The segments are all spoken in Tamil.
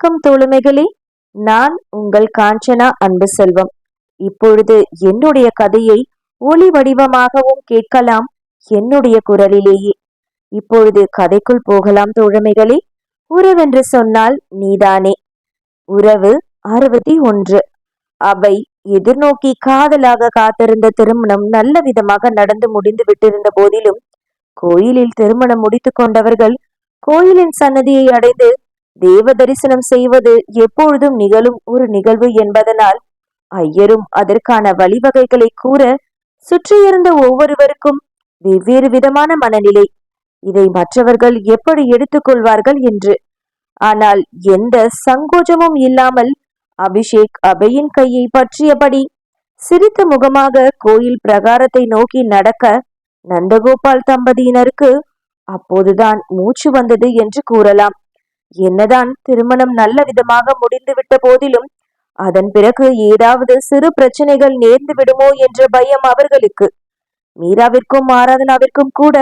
வணக்கம் தோழமைகளே நான் உங்கள் காஞ்சனா அன்பு செல்வம். இப்பொழுது என்னுடைய கதையை ஒளி வடிவமாகவும் கேட்கலாம் என்னுடைய குரலிலேயே. இப்பொழுது கதைக்குள் போகலாம் தோழமைகளே. உறவென்று சொன்னால் நீதானே. உறவு அறுபத்தி ஒன்று. அவை எதிர்நோக்கி காதலாக காத்திருந்த திருமணம் நல்ல விதமாக நடந்து முடிந்து விட்டிருந்த போதிலும் கோயிலில் திருமணம் முடித்து கொண்டவர்கள் கோயிலின் சன்னதியை அடைந்து தேவ தரிசனம் செய்வது எப்பொழுதும் நிகழும் ஒரு நிகழ்வு என்பதனால் ஐயரும் அதற்கான வழிவகைகளை கூற சுற்றியிருந்த ஒவ்வொருவருக்கும் வெவ்வேறு விதமான மனநிலை. இதை மற்றவர்கள் எப்படி எடுத்துக்கொள்வார்கள் என்று. ஆனால் எந்த சங்கோஜமும் இல்லாமல் அபிஷேக் அபையின் கையை பற்றியபடி சிரித்த முகமாக கோயில் பிரகாரத்தை நோக்கி நடக்க நந்தகோபால் தம்பதியினருக்கு அப்போதுதான் மூச்சு வந்தது என்று கூறலாம். என்னதான் திருமணம் நல்ல விதமாக முடிந்துவிட்ட போதிலும் அதன் பிறகு ஏதாவது சிறு பிரச்சனைகள் நேர்ந்து விடுமோ என்ற பயம் அவர்களுக்கு. மீராவிற்கும் ஆராதனாவிற்கும் கூட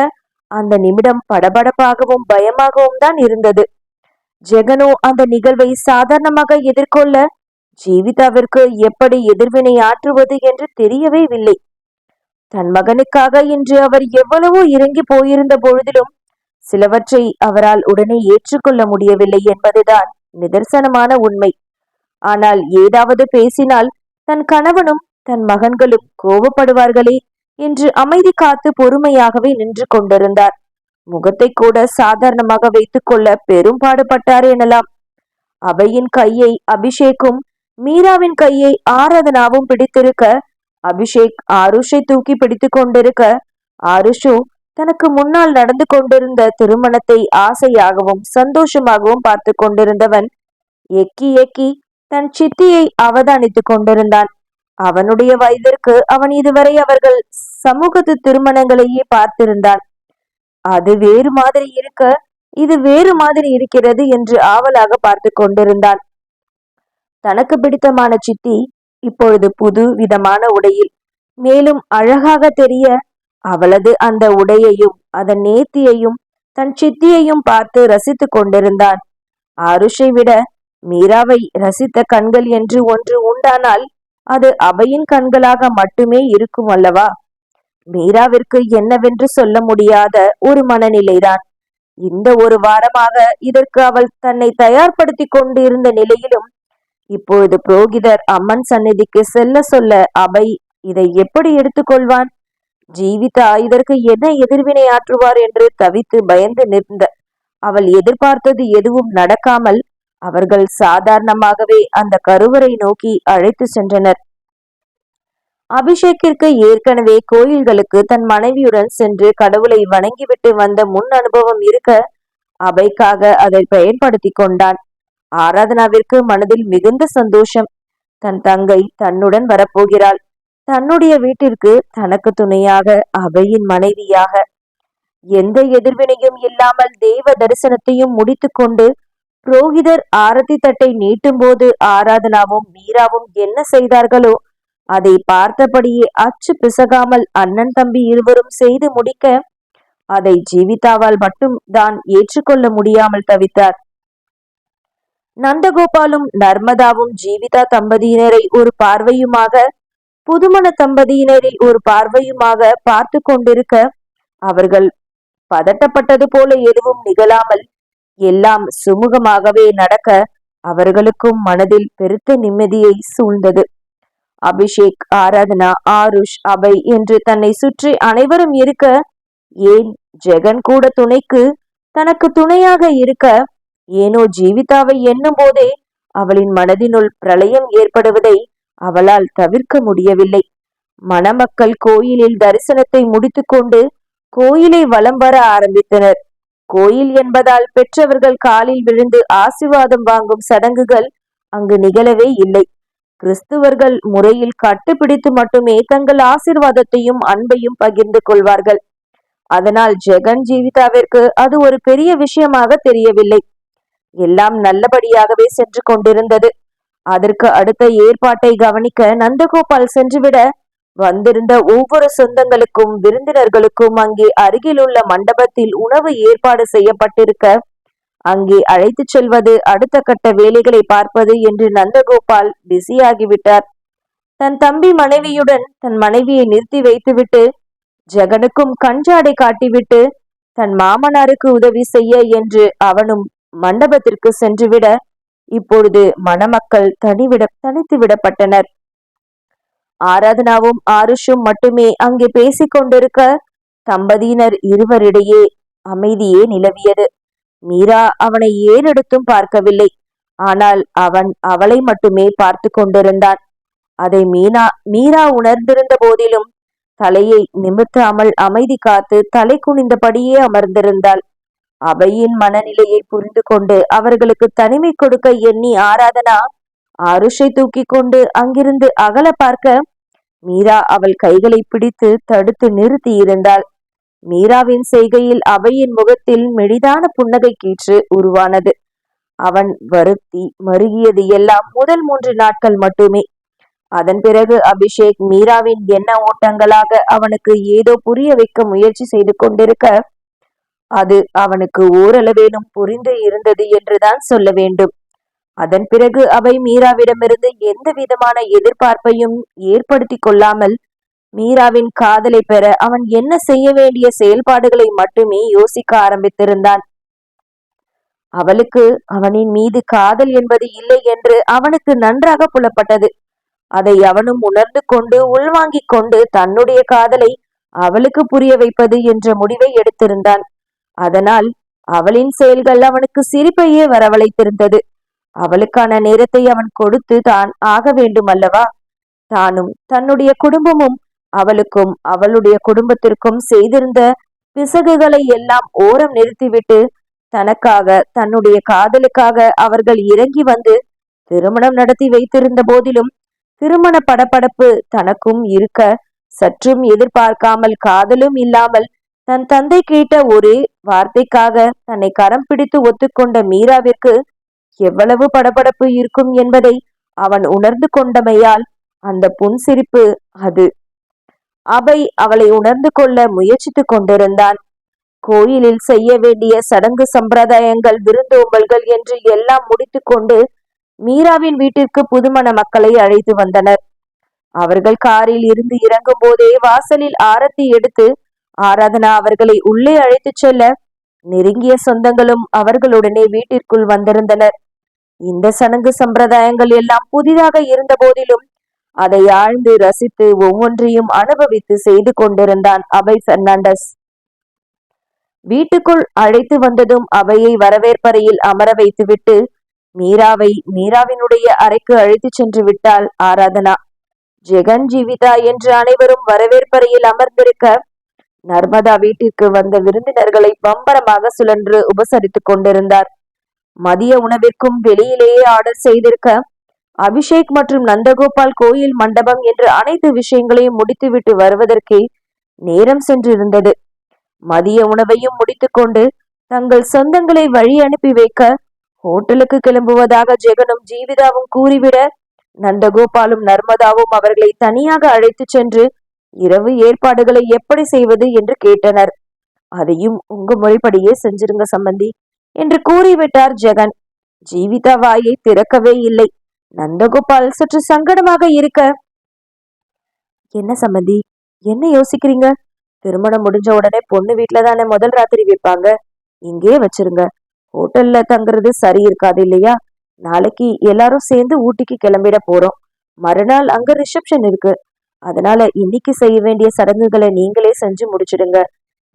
அந்த நிமிடம் படபடப்பாகவும் பயமாகவும் தான் இருந்தது. ஜெகனோ அந்த நிகழ்வை சாதாரணமாக எதிர்கொள்ள ஜீவிதாவிற்கு எப்படி எதிர்வினை ஆற்றுவது என்று தெரியவே இல்லை. தன் மகனுக்காக இன்று அவர் எவ்வளவோ இறங்கி போயிருந்த பொழுதிலும் சிலவற்றை அவரால் உடனே ஏற்றுக்கொள்ள முடியவில்லை என்பதுதான் நிதர்சனமான உண்மை. ஆனால் ஏதாவது பேசினால் தன் கணவனும் தன் மகன்களும் கோபப்படுவார்களே என்று அமைதி காத்து பொறுமையாகவே நின்று கொண்டிருந்தார். முகத்தை கூட சாதாரணமாக வைத்துக் கொள்ள பெரும் பாடுபட்டார் எனலாம். அவையின் கையை அபிஷேக்கும் மீராவின் கையை ஆராதனாவும் பிடித்திருக்க அபிஷேக் ஆருஷை தூக்கி பிடித்து கொண்டிருக்க ஆருஷோ தனக்கு முன்னால் நடந்து கொண்டிருந்த திருமணத்தை ஆசையாகவும் சந்தோஷமாகவும் பார்த்து கொண்டிருந்தவன் எக்கி எக்கி தன் சித்தியை அவதானித்துக் கொண்டிருந்தான். அவனுடைய வயதிற்கு அவன் இதுவரை அவர்கள் சமூகத்து திருமணங்களையே பார்த்திருந்தான். அது வேறு மாதிரி இருக்க இது வேறு மாதிரி இருக்கிறது என்று ஆவலாக பார்த்து கொண்டிருந்தான். தனக்கு பிடித்தமான சித்தி இப்பொழுது புது விதமான உடையில் மேலும் அழகாக தெரிய அவளது அந்த உடையையும் அதன் நேர்த்தியையும் தன் சித்தியையும் பார்த்து ரசித்துக் கொண்டிருந்தான். ஆருஷை விட மீராவை ரசித்த கண்கள் என்று ஒன்று உண்டானால் அது அவையின் கண்களாக மட்டுமே இருக்கும் அல்லவா? மீராவிற்கு என்னவென்று சொல்ல முடியாத ஒரு மனநிலைதான். இந்த ஒரு வாரமாக இதற்கு அவள் தன்னை தயார்படுத்தி கொண்டிருந்த நிலையிலும் இப்பொழுது புரோகிதர் அம்மன் சந்நிதிக்கு செல்ல சொல்ல அவை இதை எப்படி எடுத்துக்கொள்வான் ஜீவிதா இதற்கு என்ன எதிர்வினை ஆற்றுவார் என்று தவித்து பயந்து நிற்ந்த. அவள் எதிர்பார்த்தது எதுவும் நடக்காமல் அவர்கள் சாதாரணமாகவே அந்த கருவறை நோக்கி அழைத்து சென்றனர். அபிஷேக்கிற்கு ஏற்கனவே கோயில்களுக்கு தன் மனைவியுடன் சென்று கடவுளை வணங்கிவிட்டு வந்த முன் அனுபவம் இருக்க அவைக்காக அதை பயன்படுத்தி கொண்டான். ஆராதனாவிற்கு மனதில் மிகுந்த சந்தோஷம். தன் தங்கை தன்னுடன் வரப்போகிறாள். தன்னுடைய வீட்டிற்கு தனக்கு துணையாக அவையின் மனைவியாக எந்த எதிர்வினையும் இல்லாமல் தேவ தரிசனத்தையும் முடித்துக்கொண்டு புரோகிதர் ஆரத்தி தட்டை நீட்டும் போது ஆராதனாவும் மீராவும் என்ன செய்தார்களோ அதை பார்த்தபடியே அச்சு பிசகாமல் அண்ணன் தம்பி இருவரும் செய்து முடிக்க அதை ஜீவிதாவால் மட்டும் தான் ஏற்றுக்கொள்ள முடியாமல் தவித்தார். நந்தகோபாலும் நர்மதாவும் ஜீவிதா தம்பதியினரை ஒரு பார்வையுமாக புதுமண தம்பதியினரை ஒரு பார்வையுமாக பார்த்து கொண்டிருக்க அவர்கள் பதட்டப்பட்டது போல எதுவும் நிகழாமல் எல்லாம் சுமூகமாகவே நடக்க அவர்களுக்கும் மனதில் பெருத்த நிம்மதியை சூழ்ந்தது. அபிஷேக் ஆராதனா ஆருஷ் அபை என்று தன்னை சுற்றி அனைவரும் இருக்க ஏன் ஜெகன் கூட துணைக்கு தனக்கு துணையாக இருக்க ஏனோ ஜீவிதாவை எண்ணும் போதே அவளின் மனதினுள் பிரளயம் ஏற்படுவதை அவளால் தவிர்க்க முடியவில்லை. மணமக்கள் கோயிலில் தரிசனத்தை முடித்துக்கொண்டு கோயிலை வலம் வர ஆரம்பித்தனர். கோயில் என்பதால் பெற்றவர்கள் காலில் விழுந்து ஆசிர்வாதம் வாங்கும் சடங்குகள் அங்கு நிகழவே இல்லை. கிறிஸ்துவர்கள் முறையில் கட்டுப்பிடித்து மட்டுமே தங்கள் ஆசிர்வாதத்தையும் அன்பையும் பகிர்ந்து கொள்வார்கள். அதனால் ஜெகன் ஜீவிதாவிற்கு அது ஒரு பெரிய விஷயமாக தெரியவில்லை. எல்லாம் நல்லபடியாகவே சென்று கொண்டிருந்தது. அதற்கு அடுத்த ஏற்பாட்டை கவனிக்க நந்தகோபால் சென்றுவிட வந்திருந்த ஒவ்வொரு சொந்தங்களுக்கும் விருந்தினர்களுக்கும் அங்கே அருகில் உள்ள மண்டபத்தில் உணவு ஏற்பாடு செய்யப்பட்டிருக்க அங்கே அழைத்துச் செல்வது அடுத்த கட்ட வேலைகளை பார்ப்பது என்று நந்தகோபால் பிஸியாகிவிட்டார். தன் தம்பி மனைவியுடன் தன் மனைவியை நிறுத்தி வைத்துவிட்டு ஜெகனுக்கும் கஞ்சாடை காட்டிவிட்டு தன் மாமனாருக்கு உதவி செய்ய என்று அவனும் மண்டபத்திற்கு சென்றுவிட இப்பொழுது மணமக்கள் தனிவிட தனித்து விடப்பட்டனர் ஆராதனாவும் ஆருஷும் மட்டுமே அங்கே பேசிக் கொண்டிருக்க தம்பதியினர் இருவரிடையே அமைதியே நிலவியது. மீரா அவனை ஏறெடுத்தும் பார்க்கவில்லை. ஆனால் அவன் அவளை மட்டுமே பார்த்து கொண்டிருந்தான். அதை மீனா மீரா உணர்ந்திருந்த போதிலும் தலையை நிமிர்த்தாமல் அமைதி காத்து தலை குனிந்தபடியே அமர்ந்திருந்தாள். அவையின் மனநிலையை புரிந்து கொண்டு அவர்களுக்கு தனிமை கொடுக்க எண்ணி ஆராதனா ஆருஷை தூக்கி கொண்டு அங்கிருந்து அகல பார்க்க மீரா அவள் கைகளை பிடித்து தடுத்து நிறுத்தி இருந்தாள். மீராவின் செய்கையில் அவையின் முகத்தில் மெடிதான புன்னகை கீற்று உருவானது. அவன் வருத்தி மருகியது எல்லாம் முதல் மூன்று நாட்கள் மட்டுமே. அதன் பிறகு அபிஷேக் மீராவின் எண்ண ஓட்டங்களாக அவனுக்கு ஏதோ புரிய வைக்க முயற்சி செய்து கொண்டிருக்க அது அவனுக்கு ஓரளவேனும் புரிந்து இருந்தது என்றுதான் சொல்ல வேண்டும். அதன் பிறகு அவை மீராவிடமிருந்து எந்த விதமான எதிர்பார்ப்பையும் ஏற்படுத்தி கொள்ளாமல் மீராவின் காதலை பெற அவன் என்ன செய்ய வேண்டிய செயல்பாடுகளை மட்டுமே யோசிக்க ஆரம்பித்திருந்தான். அவளுக்கு அவனின் மீது காதல் என்பது இல்லை என்று அவனுக்கு நன்றாக புலப்பட்டது. அதை அவனும் உணர்ந்து கொண்டு உள்வாங்கிக் கொண்டு தன்னுடைய காதலை அவளுக்கு புரிய வைப்பது என்ற முடிவை எடுத்திருந்தான். அதனால் அவளின் செயல்கள் அவனுக்கு சிரிப்பையே வரவழைத்திருந்தது. அவளுக்கான நேரத்தை அவன் கொடுத்து தான் ஆக வேண்டும் அல்லவா? தானும் தன்னுடைய குடும்பமும் அவளுக்கும் அவளுடைய குடும்பத்திற்கும் செய்திருந்த பிசகுகளை எல்லாம் ஓரம் நிறுத்திவிட்டு தனக்காக தன்னுடைய காதலுக்காக அவர்கள் இறங்கி வந்து திருமணம் நடத்தி வைத்திருந்த போதிலும் திருமண படப்படப்பு தனக்கும் இருக்க சற்றும் எதிர்பார்க்காமல் காதலும் இல்லாமல் தன் தந்தை கேட்ட ஒரே வார்த்தைக்காக தன்னை கரம் பிடித்து ஒத்துக்கொண்ட மீராவிற்கு எவ்வளவு படபடப்பு இருக்கும் என்பதை அவன் உணர்ந்து கொண்டமையால் அந்த புன்சிரிப்பு அது. அவை அவளை உணர்ந்து கொள்ள முயற்சித்துக் கொண்டிருந்தான். கோயிலில் செய்ய வேண்டிய சடங்கு சம்பிரதாயங்கள் விருந்தோம்பல்கள் என்று எல்லாம் முடித்துக்கொண்டு மீராவின் வீட்டிற்கு புதுமண மக்களை அழைத்து வந்தனர். அவர்கள் காரில் இருந்து இறங்கும் போதே வாசலில் ஆரத்தி எடுத்து ஆராதனா அவர்களை உள்ளே அழைத்துச் செல்ல நெருங்கிய சொந்தங்களும் அவர்களுடனே வீட்டிற்குள் வந்திருந்தனர். இந்த சடங்கு சம்பிரதாயங்கள் எல்லாம் புதிதாக இருந்த போதிலும் அதை ஆழ்ந்து ரசித்து ஒவ்வொன்றையும் அனுபவித்து செய்து கொண்டிருந்தான் அவை பெர்னாண்டஸ். வீட்டுக்குள் அழைத்து வந்ததும் அவையை வரவேற்பறையில் அமர வைத்துவிட்டு மீராவை மீராவினுடைய அறைக்கு அழைத்து சென்று விட்டாள் ஆராதனா. ஜெகன் ஜீவிதா என்று அனைவரும் வரவேற்பறையில் அமர்ந்திருக்க நர்மதா வீட்டிற்கு வந்த விருந்தினர்களை பம்பரமாக சுழன்று உபசரித்துக் கொண்டிருந்தார். மதிய உணவிற்கும் வெளியிலேயே ஆர்டர் செய்திருக்க அபிஷேக் மற்றும் நந்தகோபால் கோயில் மண்டபம் என்று அனைத்து விஷயங்களையும் முடித்துவிட்டு வருவதற்கே நேரம் சென்றிருந்தது. மதிய உணவையும் முடித்துக்கொண்டு தங்கள் சொந்தங்களை வழி அனுப்பி வைக்க ஹோட்டலுக்கு கிளம்புவதாக ஜெகனும் ஜீவிதாவும் கூறிவிட நந்தகோபாலும் நர்மதாவும் அவர்களை தனியாக அழைத்து சென்று இரவு ஏற்பாடுகளை எப்படி செய்வது என்று கேட்டனர். அதையும் உங்க முறைப்படியே செஞ்சிருங்க சம்பந்தி என்று கூறிவிட்டார் ஜெகன். ஜீவிதா வாயை திறக்கவே இல்லை. நந்தகோபால் சற்று சங்கடமாக இருக்க என்ன சம்பந்தி என்ன யோசிக்கிறீங்க? திருமணம் முடிஞ்ச உடனே பொண்ணு வீட்டுல தானே முதல் ராத்திரி வைப்பாங்க? இங்கே வச்சிருங்க. ஹோட்டல்ல தங்குறது சரி இருக்காது இல்லையா? நாளைக்கு எல்லாரும் சேர்ந்து ஊட்டிக்கு கிளம்பிட போறோம். மறுநாள் அங்க ரிசப்ஷன் இருக்கு. அதனால இன்னைக்கு செய்ய வேண்டிய சடங்குகளை நீங்களே செஞ்சு முடிச்சிடுங்க.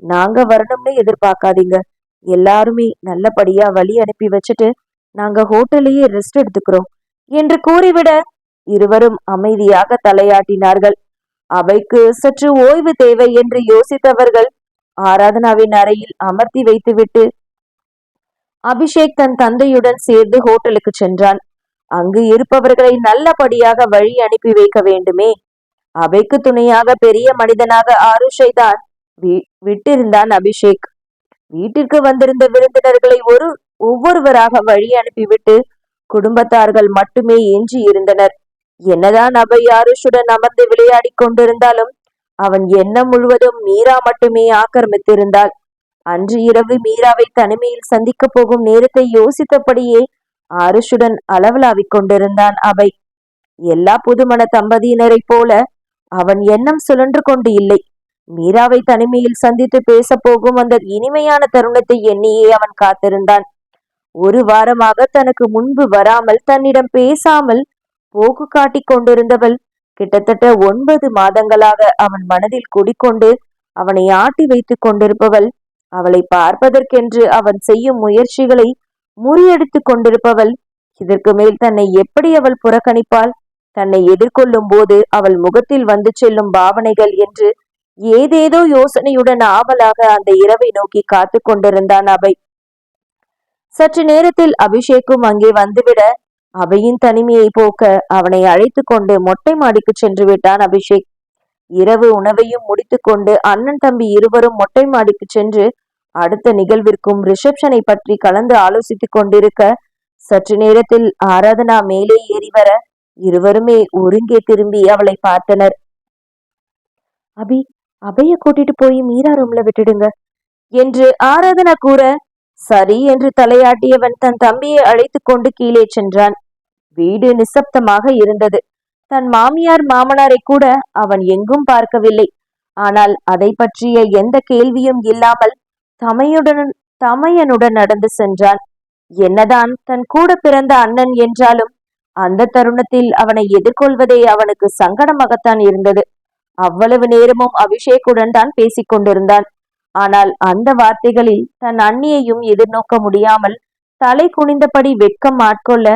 நாங்க வரணும்னு எதிர்பார்க்காதீங்க. எல்லாருமே நல்லபடியா வழி அனுப்பி வச்சுட்டு நாங்க ஹோட்டலையே ரெஸ்ட் எடுத்துக்கிறோம் என்று கூறிவிட இருவரும் அமைதியாக தலையாட்டினார்கள். அவைக்கு சற்று ஓய்வு தேவை என்று யோசித்தவர்கள் ஆராதனாவின் அறையில் அமர்த்தி வைத்துவிட்டு அபிஷேக் தன் தந்தையுடன் சேர்ந்து ஹோட்டலுக்கு சென்றான். அங்கு இருப்பவர்களை நல்லபடியாக வழி அனுப்பி வைக்க வேண்டுமே அவைக்கு துணையாக பெரிய மனிதனாக ஆருஷை தான் விட்டிருந்தான் அபிஷேக். வீட்டிற்கு வந்திருந்த விருந்தினர்களை ஒரு ஒவ்வொருவராக வழி அனுப்பிவிட்டு குடும்பத்தார்கள் மட்டுமே எஞ்சி இருந்தனர். என்னதான் அவை ஆருஷுடன் அமர்ந்து விளையாடி கொண்டிருந்தாலும் அவன் எண்ணம் முழுவதும் மீரா மட்டுமே ஆக்கிரமித்திருந்தாள். அன்று இரவு மீராவை தனிமையில் சந்திக்கப் போகும் நேரத்தை யோசித்தபடியே ஆருஷுடன் அளவலாவிக் கொண்டிருந்தான் அவை எல்லா புதுமண தம்பதியினரைப் போல அவன் எண்ணம் சுழன்று கொண்டு இல்லை. மீராவை தனிமையில் சந்தித்து பேசப் போகும் அந்த இனிமையான தருணத்தை எண்ணியே அவன் காத்திருந்தான். ஒரு வாரமாக தனக்கு முன்பு வராமல் தன்னிடம் பேசாமல் போக்கு காட்டிக் கொண்டிருந்தவள் கிட்டத்தட்ட ஒன்பது மாதங்களாக அவன் மனதில் குடிக்கொண்டு அவனை ஆட்டி வைத்துக் கொண்டிருப்பவள் அவளை பார்ப்பதற்கென்று அவன் செய்யும் முயற்சிகளை முறியடித்துக் கொண்டிருப்பவள் இதற்கு மேல் தன்னை எப்படி அவள் புறக்கணிப்பாள்? தன்னை எதிர்கொள்ளும் போது அவள் முகத்தில் வந்து செல்லும் பாவனைகள் என்று ஏதேதோ யோசனையுடன் ஆவலாக அந்த இரவை நோக்கி காத்து கொண்டிருந்தான் அவை சற்று நேரத்தில் அபிஷேக்கும் அங்கே வந்துவிட அவையின் தனிமையை போக்க அவனை அழைத்து கொண்டு மொட்டை மாடிக்கு சென்று விட்டான் அபிஷேக். இரவு உணவையும் முடித்துக்கொண்டு அண்ணன் தம்பி இருவரும் மொட்டை மாடிக்கு சென்று அடுத்த நிகழ்விற்கும் ரிசப்ஷனை பற்றி கலந்து ஆலோசித்துக் கொண்டிருக்க சற்று நேரத்தில் ஆராதனா மேலே ஏறி வர இருவருமே ஒருங்கே திரும்பி அவளை பார்த்தனர். அபி அபைய கூட்டிட்டு போய் மீரா ரூம்ல விட்டுடுங்க என்று ஆராதனா கூற சரி என்று தலையாட்டியவன் தன் தம்பியை அழைத்து கொண்டு கீழே சென்றான். வீடு நிசப்தமாக இருந்தது. தன் மாமியார் மாமனாரை கூட அவன் எங்கும் பார்க்கவில்லை. ஆனால் அதை பற்றிய எந்த கேள்வியும் இல்லாமல் தமையுடன் தமையனுடன் நடந்து சென்றான். என்னதான் தன் கூட பிறந்த அண்ணன் என்றாலும் அந்த தருணத்தில் அவனை எதிர்கொள்வதே அவனுக்கு சங்கடமாகத்தான் இருந்தது. அவ்வளவு நேரமும் அபிஷேக்குடன் தான் பேசிக் கொண்டிருந்தான். ஆனால் அந்த வார்த்தைகளில் தன் அண்ணியையும் எதிர்நோக்க முடியாமல் தலை குனிந்தபடி வெட்கம் ஆட்கொள்ள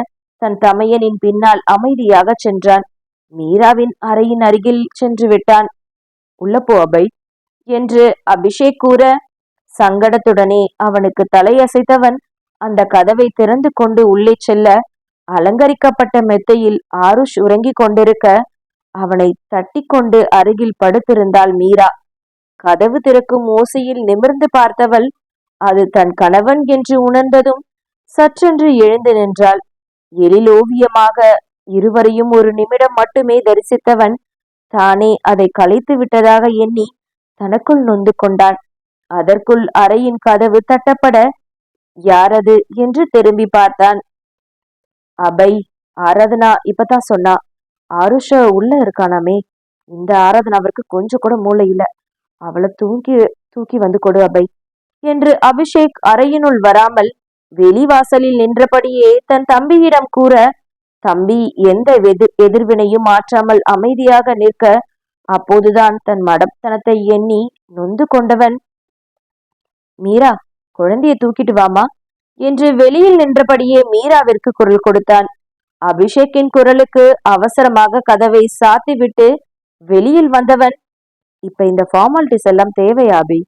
தன் தமையனின் பின்னால் அமைதியாக சென்றான். மீராவின் அறையின் அருகில் சென்று விட்டான். உள்ளப்போ அபை என்று அபிஷேக் கூற சங்கடத்துடனே அவனுக்கு தலையசைத்தவன் அந்த கதவை திறந்து கொண்டு உள்ளே செல்ல அலங்கரிக்கப்பட்ட மெத்தையில் ஆருஷ் உறங்கிக் கொண்டிருக்க அவனை தட்டி கொண்டு அருகில் படுத்திருந்தாள் மீரா. கதவு திறக்கும் ஓசையில் நிமிர்ந்து பார்த்தவள் அது தன் கணவன் என்று உணர்ந்ததும் சற்றென்று எழுந்து நின்றாள். எழிலோவியமாக இருவரையும் ஒரு நிமிடம் மட்டுமே தரிசித்தவன் தானே அதை கலைத்து விட்டதாக எண்ணி தனக்குள் நொந்து கொண்டான். அதற்குள் அறையின் கதவு தட்டப்பட யாரது? என்று திரும்பி பார்த்தான். அபை ஆராதனா இப்பதான் சொன்னா ஆருஷ உள்ள இருக்கானாமே. இந்த ஆராதனாவிற்கு கொஞ்சம் கூட மூளை இல்ல. அவளை தூக்கி தூக்கி வந்து கொடு அபை என்று அபிஷேக் அறையினுள் வராமல் வெளிவாசலில் நின்றபடியே தன் தம்பியிடம் கூற தம்பி எந்த எதிர் எதிர்வினையும் மாற்றாமல் அமைதியாக நிற்க அப்போதுதான் தன் மடத்தனத்தை எண்ணி நொந்து கொண்டவன். மீரா குழந்தைய தூக்கிட்டு வாமா? என்று வெளியில் நின்றபடியே மீராவிற்கு குரல் கொடுத்தான். அபிஷேக்கின் குரலுக்கு அவசரமாக கதவை சாத்திவிட்டு வெளியில் வந்தவன் இப்ப இந்த ஃபார்மாலிட்டிஸ் எல்லாம் தேவையா அபி?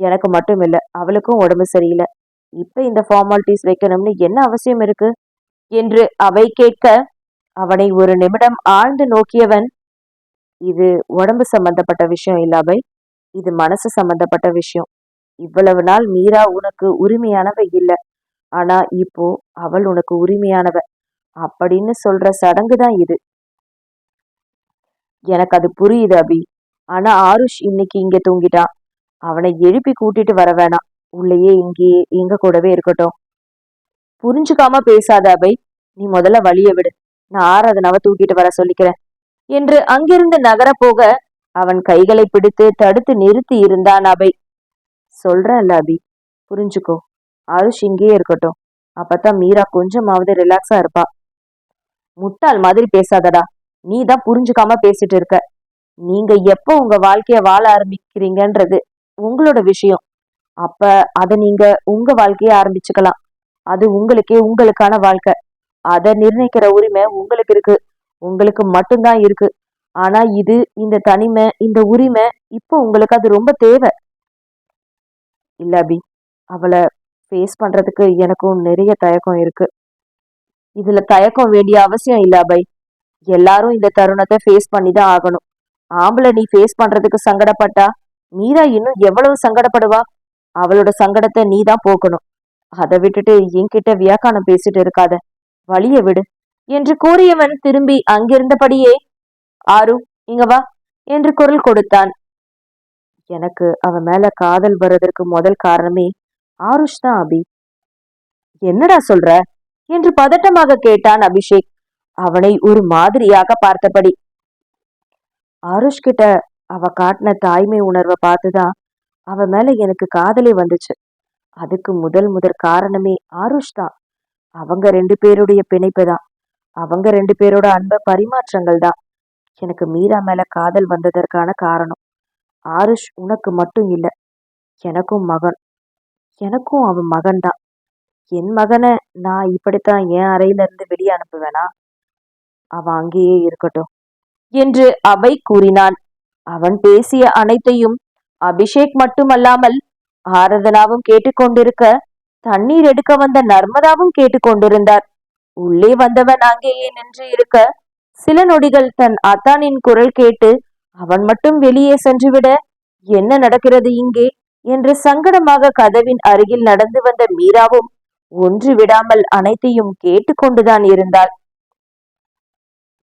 எனக்கு மட்டும் இல்ல அவளுக்கும் உடம்பு சரியில்லை. இப்ப இந்த ஃபார்மாலிட்டிஸ் வைக்கணும்னு என்ன அவசியம் இருக்கு? என்று அவை கேட்க அவனை ஒரு நிமிடம் ஆழ்ந்து நோக்கியவன் இது உடம்பு சம்பந்தப்பட்ட விஷயம் இல்ல அவை இது மனசு சம்பந்தப்பட்ட விஷயம். இவ்வளவு நாள் மீரா உனக்கு உரிமையானவை இல்லை. ஆனா இப்போ அவள் உனக்கு உரிமையானவ. அப்படின்னு சொல்ற சடங்கு தான் இது. எனக்கு அது புரியுது அபி. ஆனா ஆருஷ் இன்னைக்கு இங்க தூங்கிட்டான் அவனை எழுப்பி கூட்டிட்டு வர வேணாம். உள்ளேயே இங்கேயே எங்க கூடவே இருக்கட்டும். புரிஞ்சுக்காம பேசாத அபை. நீ முதல்ல வழிய விடு. நான் ஆராதனாவை தூக்கிட்டு வர சொல்லிக்கிறேன். என்று அங்கிருந்து நகர போக அவன் கைகளை பிடித்து தடுத்து நிறுத்தி இருந்தான் அபை. சொல்றல்ல அபி. புரிஞ்சுக்கோ. ஆயுஷ் இங்கேயே இருக்கட்டும். அப்பதான் மீரா கொஞ்சமாவது ரிலாக்ஸா இருப்பா. முட்டாள் மாதிரி பேசாதடா. நீ தான் புரிஞ்சுக்காம பேசிட்டு இருக்க. நீங்க எப்போ உங்க வாழ்க்கைய வாழ ஆரம்பிக்கிறீங்கன்றது உங்களோட விஷயம். அப்ப அத நீங்க உங்க வாழ்க்கைய ஆரம்பிச்சுக்கலாம். அது உங்களுக்கே உங்களுக்கான வாழ்க்கை. அதை நிர்ணயிக்கிற உரிமை உங்களுக்கு இருக்கு. உங்களுக்கு மட்டும்தான் இருக்கு. ஆனா இது இந்த தனிமை இந்த உரிமை இப்போ உங்களுக்கு அது ரொம்ப தேவை. இல்ல அபி அவளை ஃபேஸ் பண்றதுக்கு எனக்கும் நிறைய தயக்கம் இருக்கு. இதுல தயக்கம் வேண்டிய அவசியம் இல்ல பை எல்லாரும் இந்த தருணத்தை ஃபேஸ் பண்ணி தான் ஆகணும். ஆம்பளை நீ ஃபேஸ் பண்றதுக்கு சங்கடப்பட்டா மீரா இன்னும் எவ்வளவு சங்கடப்படுவா? அவளோட சங்கடத்தை நீ தான் போக்கணும். அதை விட்டுட்டு என்கிட்ட வியாக்கானம் பேசிட்டு இருக்காத. வழிய விடு. என்று கூறியவன் திரும்பி அங்கிருந்தபடியே ஆரு இங்க வா என்று குரல் கொடுத்தான். எனக்கு அவன் மேல காதல் வர்றதற்கு முதல் காரணமே ஆருஷ் தான் அபி. என்னடா சொல்ற? என்று பதட்டமாக கேட்டான் அபிஷேக். அவனை ஒரு மாதிரியாக பார்த்தபடி. ஆருஷ் கிட்ட அவ காட்டின தாய்மை உணர்வை பார்த்துதான் அவ மேல எனக்கு காதலே வந்துச்சு. அதுக்கு முதல் முதற் காரணமே ஆருஷ் தான் அவங்க ரெண்டு பேருடைய பிணைப்பு தான் அவங்க ரெண்டு பேரோட அன்ப பரிமாற்றங்கள் தான் எனக்கு மீரா மேல காதல் வந்ததற்கான காரணம். ஆருஷ் உனக்கு மட்டும் இல்ல எனக்கும் மகன். எனக்கும் அவன் மகன்தான். என் மகனை நான் இப்படித்தான் என் அறையிலிருந்து வெளியே அனுப்புவேனா? அவன் அங்கேயே இருக்கட்டும் என்று அபை கூறினான். அவன் பேசிய அனைத்தையும் அபிஷேக் மட்டுமல்லாமல் ஆராதனாவும் கேட்டுக்கொண்டிருக்க தண்ணீர் எடுக்க வந்த நர்மதாவும் கேட்டுக்கொண்டிருந்தார். உள்ளே வந்தவன் அங்கேயே நின்று இருக்க சில நொடிகள் தன் அத்தானின் குரல் கேட்டு அவன் மட்டும் வெளியே சென்றுவிட என்ன நடக்கிறது இங்கே? என்று சங்கடமாக கதவின் அருகில் நடந்து வந்த மீராவும் ஒன்று விடாமல் அனைத்தையும் கேட்டுக்கொண்டுதான் இருந்தாள்.